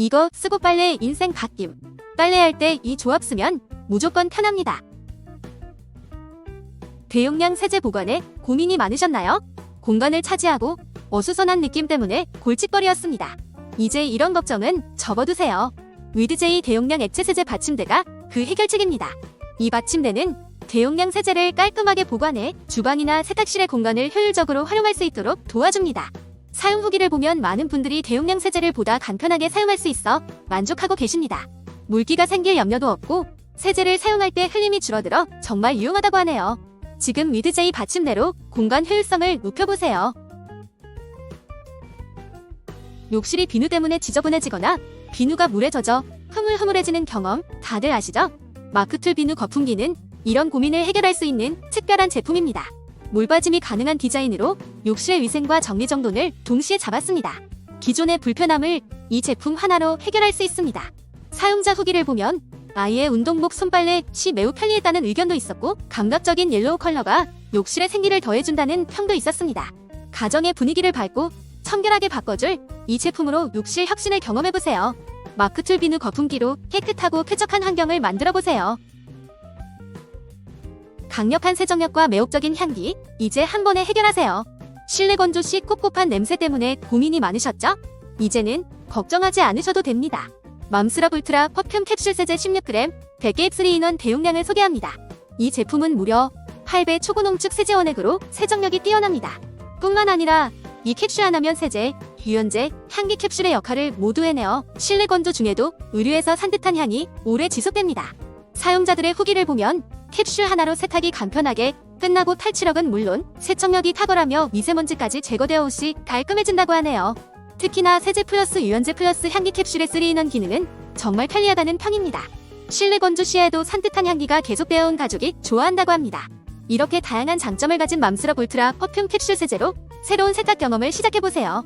이거 쓰고 빨래 인생 바뀜. 빨래할 때 이 조합 쓰면 무조건 편합니다. 대용량 세제 보관에 고민이 많으셨나요? 공간을 차지하고 어수선한 느낌 때문에 골칫거리였습니다. 이제 이런 걱정은 접어두세요. 위드제이 대용량 액체 세제 받침대가 그 해결책입니다. 이 받침대는 대용량 세제를 깔끔하게 보관해 주방이나 세탁실의 공간을 효율적으로 활용할 수 있도록 도와줍니다. 사용 후기를 보면 많은 분들이 대용량 세제를 보다 간편하게 사용할 수 있어 만족하고 계십니다. 물기가 생길 염려도 없고 세제를 사용할 때 흘림이 줄어들어 정말 유용하다고 하네요. 지금 위드제이 받침대로 공간 효율성을 높여보세요. 욕실이 비누 때문에 지저분해지거나 비누가 물에 젖어 흐물흐물해지는 경험 다들 아시죠? 마크툴 비누 거품기는 이런 고민을 해결할 수 있는 특별한 제품입니다. 물빠짐이 가능한 디자인으로 욕실의 위생과 정리정돈을 동시에 잡았습니다. 기존의 불편함을 이 제품 하나로 해결할 수 있습니다. 사용자 후기를 보면 아이의 운동복 손빨래 시 매우 편리했다는 의견도 있었고 감각적인 옐로우 컬러가 욕실의 생기를 더해준다는 평도 있었습니다. 가정의 분위기를 밝고 청결하게 바꿔줄 이 제품으로 욕실 혁신을 경험해보세요. 마크 툴 비누 거품기로 깨끗하고 쾌적한 환경을 만들어보세요. 강력한 세정력과 매혹적인 향기, 이제 한 번에 해결하세요. 실내 건조 시 꿉꿉한 냄새 때문에 고민이 많으셨죠? 이제는 걱정하지 않으셔도 됩니다. 맘스럽 울트라 퍼퓸 캡슐 세제 16g 100개 3인원 대용량을 소개합니다. 이 제품은 무려 8배 초고농축 세제 원액으로 세정력이 뛰어납니다. 뿐만 아니라 이 캡슐 하나면 세제, 유연제, 향기 캡슐의 역할을 모두 해내어 실내 건조 중에도 의류에서 산뜻한 향이 오래 지속됩니다. 사용자들의 후기를 보면 캡슐 하나로 세탁이 간편하게 끝나고 탈취력은 물론 세척력이 탁월하며 미세먼지까지 제거되어 옷이 깔끔해진다고 하네요. 특히나 세제 플러스 유연제 플러스 향기 캡슐의 3인원 기능은 정말 편리하다는 평입니다. 실내 건조 시에도 산뜻한 향기가 계속되어 온 가족이 좋아한다고 합니다. 이렇게 다양한 장점을 가진 맘스럽 울트라 퍼퓸 캡슐 세제로 새로운 세탁 경험을 시작해보세요.